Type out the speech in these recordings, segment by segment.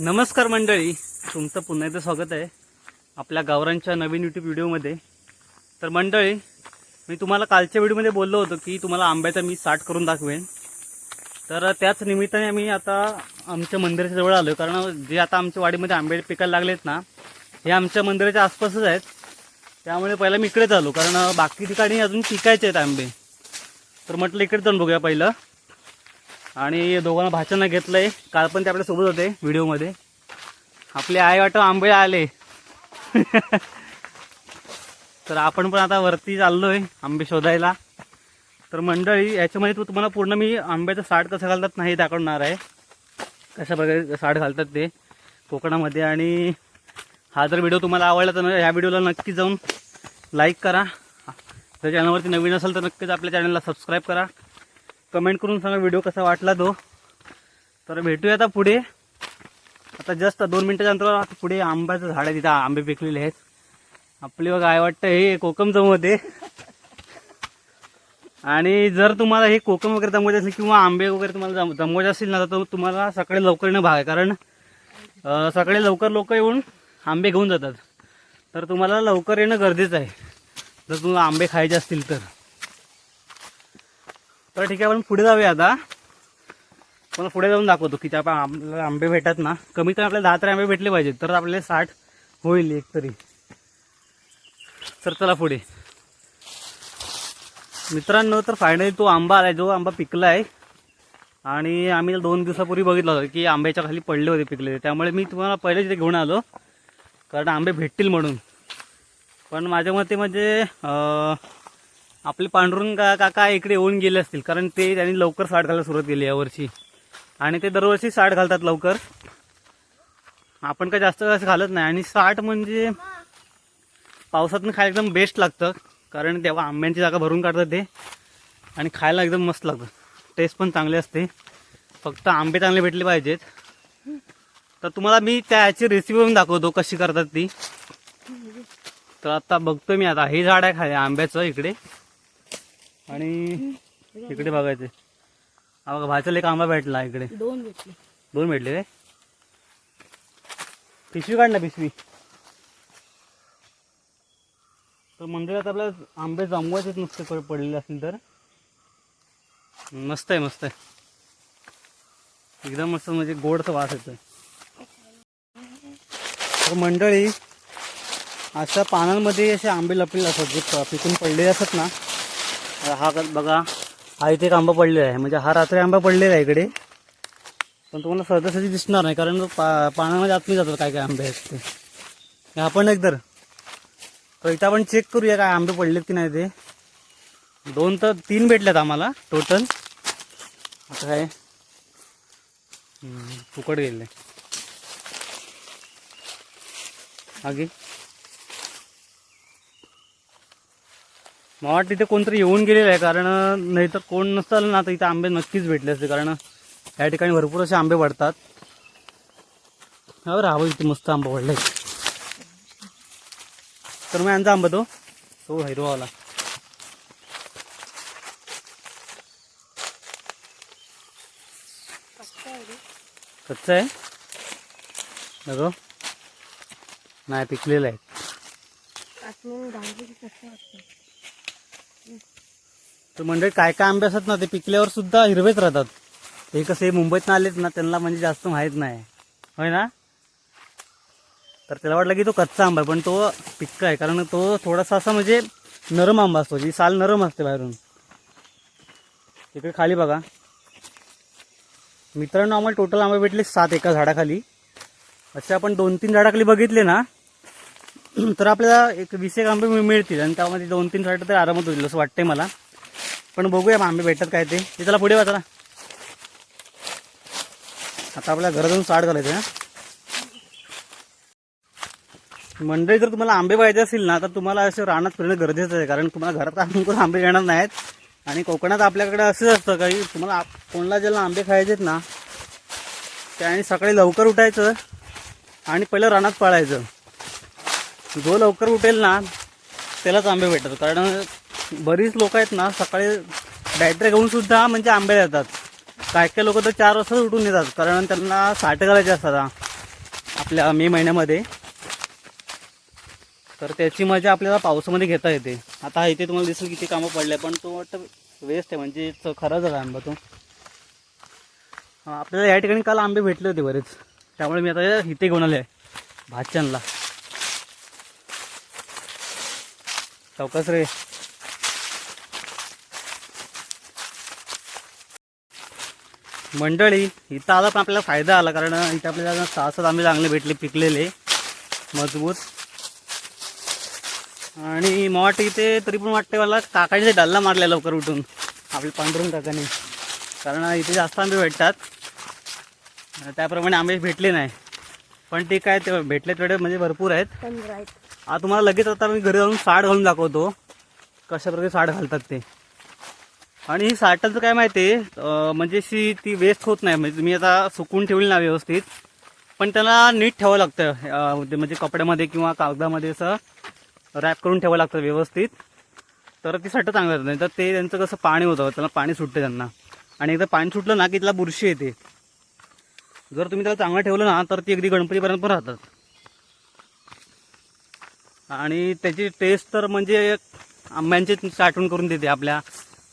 नमस्कार मंडळी. तुमचं पुन्हा एकदा स्वागत आहे आपल्या गावरांच्या नवीन यूट्यूब व्हिडिओमध्ये. तर मंडळी मी तुम्हाला कालच्या व्हिडिओमध्ये बोललो होतो की तुम्हाला आंब्याचा मी साठ करून दाखवेन. तर त्याच निमित्ताने आम्ही आता आमच्या मंदिराच्या जवळ आलो कारण जे आता आमच्या वाडीमध्ये आंबे पिकायला लागलेत ना हे आमच्या मंदिराच्या आसपासच आहेत. त्यामुळे पहिला मी इकडेच आलो. कारण बाकी ठिकाणी अजून पिकायचे आहेत आंबे. तर म्हटलं इकडे जाऊन बघूया पहिलं. आणि दोघांना भाच्यांना घेतलंय. काल पण ते आपल्यासोबत होते व्हिडिओमध्ये. आपले आई वाटत आंबे आले. तर आपण पण आता वरती चाललोय आंबे शोधायला. तर मंडळी याच्यामध्ये तू तुम्हाला पूर्ण मी आंब्याचं साठ कसं घालतात नाही दाखवणार आहे. कशा प्रकारे साठ घालतात ते कोकणामध्ये. आणि हा जर व्हिडिओ तुम्हाला आवडला तर ह्या व्हिडिओला नक्की जाऊन लाईक करा. जर चॅनलवरती नवीन असेल तर नक्कीच आपल्या चॅनलला सबस्क्राईब करा. कमेंट करून सांगा व्हिडिओ कसा वाटला तो. तर भेटूया आता पुढे. आता जस्ट दोन मिनटाच्या अंतरावर आता पुढे आंब्याचं झाड आहे तिथं आंबे पिकलेले आहेत. आपली बघा काय वाटतं हे कोकम जमवते आणि जर तुम्हाला हे कोकम वगैरे जमवायचे असेल किंवा आंबे वगैरे तुम्हाला जम जमवायचे असतील ना तर तुम्हाला सकाळी लवकर येणं भाग आहे. कारण सकाळी लवकर लोक येऊन आंबे घेऊन जातात. तर तुम्हाला लवकर येणं गरजेचं आहे. जर तुम्हाला आंबे खायचे असतील तर. तर ठीक आहे आपण पुढे जाऊया आता. मला पुढे जाऊन दाखवतो की त्या आपल्याला आंबे भेटतात ना. कमीत कमी आपल्याला दहा तरी आंबे भेटले पाहिजेत तर आपल्याला साठ होईल एक तरी. तर चला पुढे. मित्रांनो तर फायनली तो आंबा आलाय जो आंबा पिकला आहे आणि आम्ही दोन दिवसापूर्वी बघितलं होतं की आंब्याच्या खाली पडले होते पिकले. त्यामुळे मी तुम्हाला पहिले तिथे घेऊन आलो. कारण आंबे भेटतील म्हणून. पण माझ्या मते म्हणजे आपले पांडुरंग का काका इकडे येऊन गेले असतील कारण ते त्यांनी लवकर साठ घालायला सुरुवात केली यावर्षी. आणि ते दरवर्षी साठ घालतात लवकर. आपण काय जास्त जास्त घालत नाही. आणि साठ म्हणजे पावसातून खायला एकदम बेस्ट लागतं कारण तेव्हा आंब्यांची जागा भरून काढतात ते. आणि खायला एकदम मस्त लागतं. टेस्ट पण चांगली असते. फक्त आंबे चांगले भेटले पाहिजेत. तर तुम्हाला मी त्या याची रेसिपी पण दाखवतो कशी करतात ती. तर आता बघतोय मी आता. हे झाड आहे खाली आंब्याचं इकडे. आणि इकडे बघायचे. हा बघा भाच्याला एक आंबा भेटला इकडे. दोन भेटले. दोन भेटले काय? पिशवी काढ ना पिशवी. तर मंदिरात आपल्याला आंबे जमवायचेच नुसते पड- पडलेले असतील तर. मस्त आहे मस्त आहे. एकदम मस्त म्हणजे गोडचा वास येतोय. तर मंडळी अशा पानांमध्ये असे आंबे लपलेले असतात जे पिकून पडलेले असतात ना हा क- बघा हा इथे एक आंबा पडलेला आहे. म्हणजे हा रात्री आंबा पडलेला आहे इकडे. पण तुम्हाला सहजासहजी दिसणार नाही कारण पा पाण्यामध्ये आतमध्ये जातात काय काय आंबे आहेत ते. आपण एकतर तर इथं आपण चेक करूया काय आंबे पडलेत की नाही ते. दोन तर तीन भेटल्यात आम्हाला टोटल आता काय? फुकट गेले. आगे. मला वाटतं इथे कोणतरी येऊन गेलेलं आहे कारण नाही तर कोण नसतं ना तर इथे आंबे नक्कीच भेटले असते कारण या ठिकाणी भरपूर असे आंबे पडतात हा बरं इथे मस्त आंबा पडलाय तर मग यांचा आंबा तो? तो हिरोवाला कच्चा आहे? बघ नाही पिकलेला आहे आतमधून गांधी कसं वाटतं तर म्हणजे काय काय आंबे असतात ना ते पिकल्यावर सुद्धा हिरवेच राहतात. हे कसे मुंबईत आलेत ना त्यांना म्हणजे जास्त माहीत नाही. होय ना? तर त्याला वाटलं की तो कच्चा आंबा आहे पण तो पिक्का आहे कारण तो थोडासा असा म्हणजे नरम आंबा असतो जी साल नरम असते बाहेरून. तिकडे खाली बघा. मित्रांनो आम्हाला टोटल आंबे भेटले सात एका झाडाखाली. असे आपण दोन तीन झाडाखाली बघितले ना तर आपल्याला एक वीस एक आंबे मिळतील आणि त्यामध्ये दोन तीन साठ तर आरामात होईल असं वाटतंय मला. पण बघूया आंबे भेटतात काय ते. ते चला पुढे वाचा आता आपल्या घरात जाऊन साठ घालायचं ना मंडळी जर तुम्हाला आंबे पाहिजे असतील ना तर तुम्हाला असं रानात फिरणं गरजेचं आहे. कारण तुम्हाला घरात आणून कोण आंबे येणार नाहीत. आणि कोकणात आपल्याकडे असंच असतं काही तुम्हाला कोणला कोणाला ज्याला आंबे खायचेत ना त्याने सकाळी लवकर उठायचं आणि पहिलं रानात पाळायचं. जो लवकर उठेल ना त्यालाच आंबे भेटतात. कारण बरीच लोक आहेत ना सकाळी बॅटरी घेऊन सुद्धा म्हणजे आंबे देतात. काय काय लोक तर चार वाजताच उठून येतात कारण त्यांना साठे करायचे असतात आपल्या मे महिन्यामध्ये. तर त्याची मजा आपल्याला पावसामध्ये घेता येते. आता इथे तुम्हाला दिसेल किती कामं पडले पण तो वाटतं वेस्ट आहे. म्हणजे खरा झाला आंबा तो. आपल्याला या ठिकाणी काल आंबे भेटले होते बरेच. त्यामुळे मी आता इथे घेऊन आले भाचनला चौकस रे. मंडळी इथं आला पण आपल्याला फायदा आला कारण इथे आपल्याला सहा सात आंबे चांगले भेटले पिकलेले. मजबूत. आणि मला वाटतं इथे तरी पण वाटते मला काकाने डल्ला मारला लवकर उठून. आपले पांढरून काकाने. कारण इथे जास्त आंबे भेटतात. त्याप्रमाणे आंबे भेटले नाही. पण ते काय ते भेटले तेवढे म्हणजे भरपूर आहेत. पंधरा आहेत. आता तुम्हाला लगेच आता मी घरी जाऊन साठ घालून दाखवतो. कशाप्रकारे साठ घालतात ते. आणि ही साठाचं काय माहिती आहे म्हणजे अशी ती वेस्ट होत नाही. म्हणजे तुम्ही आता सुकून ठेवली ना व्यवस्थित. पण त्याला नीट ठेवावं लागतं ते म्हणजे-, म्हणजे कपड्यामध्ये किंवा कागदामध्ये असं रॅप करून ठेवावं लागतं व्यवस्थित. तर ती साठं चांगलं नाही तर ते त्यांचं कसं पाणी होतं त्याला पाणी सुटतं त्यांना. आणि एकदा पाणी सुटलं ना की त्याला बुरशी येते. जर तुम्ही त्याला चांगलं ठेवलं ना तर ती अगदी गणपतीपर्यंत पण राहतात. आणि त्याची टेस्ट तर म्हणजे आंब्यांची साठवण करून देते आपल्या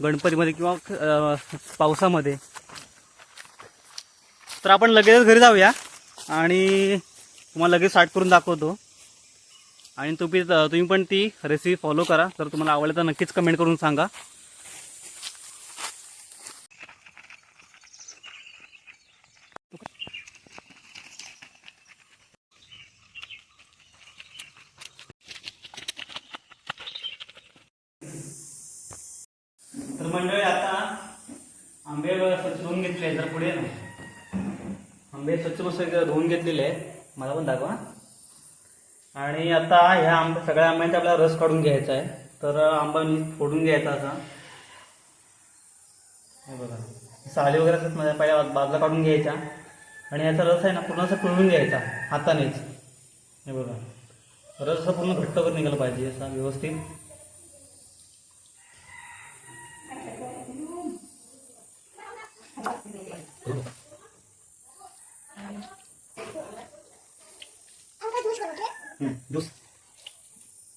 गणपतीमध्ये किंवा पावसामध्ये. तर आपण लगेच घरी जाऊया आणि तुम्हाला लगेच साठ करून दाखवतो. आणि तुम्ही तुम्ही पण ती रेसिपी फॉलो करा. तर तुम्हाला आवडलं तर नक्कीच कमेंट करून सांगा. मंडळी आता आंबे स्वच्छ धुवून घेतले तर पुढे ना. आंबे स्वच्छ मस्त धुवून घेतलेले आहेत. मला पण दाखवा. आणि आता ह्या आंबे सगळ्या आंब्यांचा आपल्याला रस काढून घ्यायचा आहे. तर आंबा मी फोडून घ्यायचा असा. हे बघा. साली वगैरे असतात माझ्या पहिल्या बाजूला काढून घ्यायचा आणि याचा रस आहे ना पूर्ण असं पिळून घ्यायचा हातानेच. हे बघा. रस असं पूर्ण घट्ट करून निघाला पाहिजे असा व्यवस्थित. うん、どうす？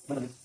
まだです。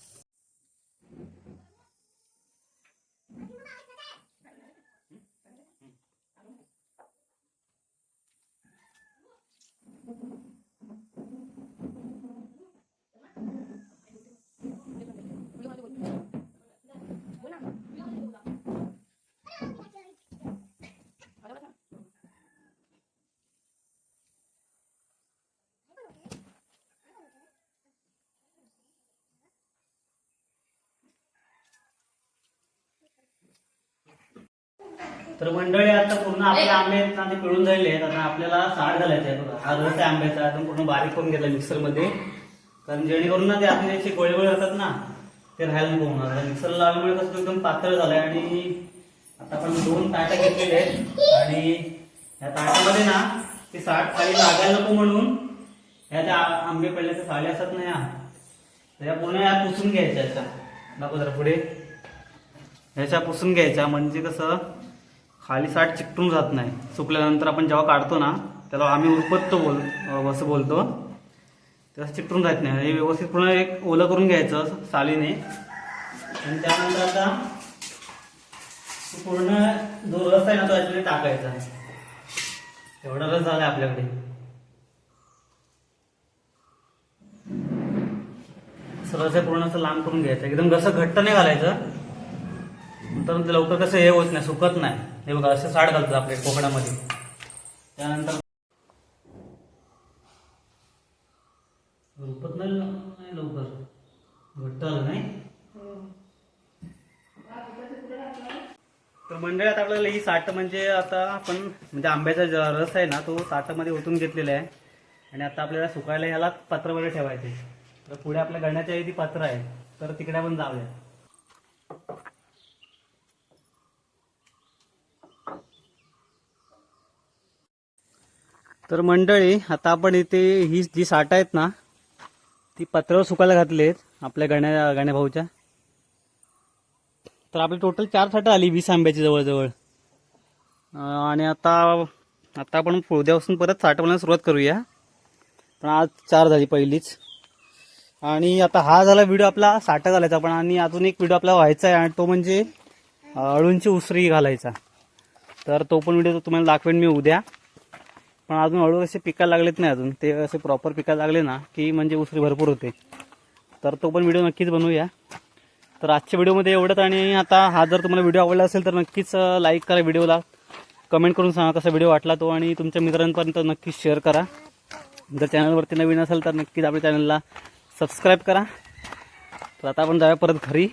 तर मंडळी आता पूर्ण आपले आंबे आहेत ना ते पिळून झालेले आहेत. आता आपल्याला साठ घालायचे आहे बघा. हा रस आहे आंब्याचा एकदम पूर्ण बारीक करून घेतला मिक्सरमध्ये. कारण जेणेकरून ना ते आपले जे गोळे गोळे होतात ना ते राहायला नको होणार. मिक्सरला लावल्यामुळे कसं एकदम पातळ झालंय. आणि आता आपण दोन ताटा घेतलेले आहेत. आणि या ताटामध्ये ना ते साठ खाली लागायला नको म्हणून ह्या आ- आंबे पडल्याच्या साली असतात ना या. तर या पूर्ण या पुसून घ्यायच्या याच्या. दाखव जरा पुढे. ह्याच्या पुसून घ्यायच्या. म्हणजे कसं खाली साठ चिकटून जात नाही. सुकल्यानंतर आपण जेव्हा काढतो ना त्याला आम्ही उरपत्तो बोल असं बोलतो. त्याला चिकटून जात नाही. हे व्यवस्थित पूर्ण एक ओलं करून घ्यायचं सालीने. आणि त्यानंतर आता पूर्ण जो रस आहे ना तो याच्यामध्ये टाकायचा. एवढा रस झाला आपल्याकडे. सरस हे पूर्ण असं लांब करून घ्यायचं. एकदम कसं घट्ट नाही घालायचं. नंतर ते लवकर कसं हे होत नाही सुकत नाही. हे बघा असं साठ घालतात आपल्या कोकणामध्ये. त्यानंतर रुपत नाही लवकर. घट्ट आलं नाही? तर मंडळात आपल्याला ही साठ म्हणजे आता आपण म्हणजे आंब्याचा रस आहे ना तो साठामध्ये ओतून घेतलेला आहे. आणि आता आपल्याला सुकायला ह्याला पात्र वगैरे ठेवायचे तर पुढे आपल्या गण्याच्या ती पात्र आहे. तर तिकडे आपण जाऊया. तर मंडळी आता आपण इथे ही जी साठ आहेत ना ती पत्रावर सुकायला घातली आहेत आपल्या गण्या गण्या भाऊच्या तर आपली टोटल चार साठं आली वीस आंब्याची जवळजवळ. आणि आता आता आपण उद्यापासून परत साठ सुरुवात करूया. पण आज चार झाली पहिलीच. आणि आता हा झाला व्हिडिओ आपला साठा घालायचा पण आणि अजून एक व्हिडिओ आपला व्हायचा आहे आणि तो म्हणजे अळूंची उसरी घालायचा. तर तो पण व्हिडिओ तुम्हाला दाखवेन मी उद्या. पण अजून हळूहळू असे पिकायला लागलेत नाही अजून. ते असे प्रॉपर पिकायला लागले ना की म्हणजे उसरी भरपूर होते. तर तो पण व्हिडिओ नक्कीच बनवूया. तर आजच्या व्हिडिओमध्ये एवढंच आणि आता हा जर तुम्हाला व्हिडिओ आवडला असेल तर नक्कीच लाईक करा व्हिडिओला कमेंट करून सांगा कसा व्हिडिओ वाटला तो आणि तुमच्या मित्रांपर्यंत नक्कीच शेअर करा. जर चॅनलवरती नवीन असेल तर नक्कीच आपल्या चॅनलला सबस्क्राईब करा. तर आता आपण जाऊया परत घरी.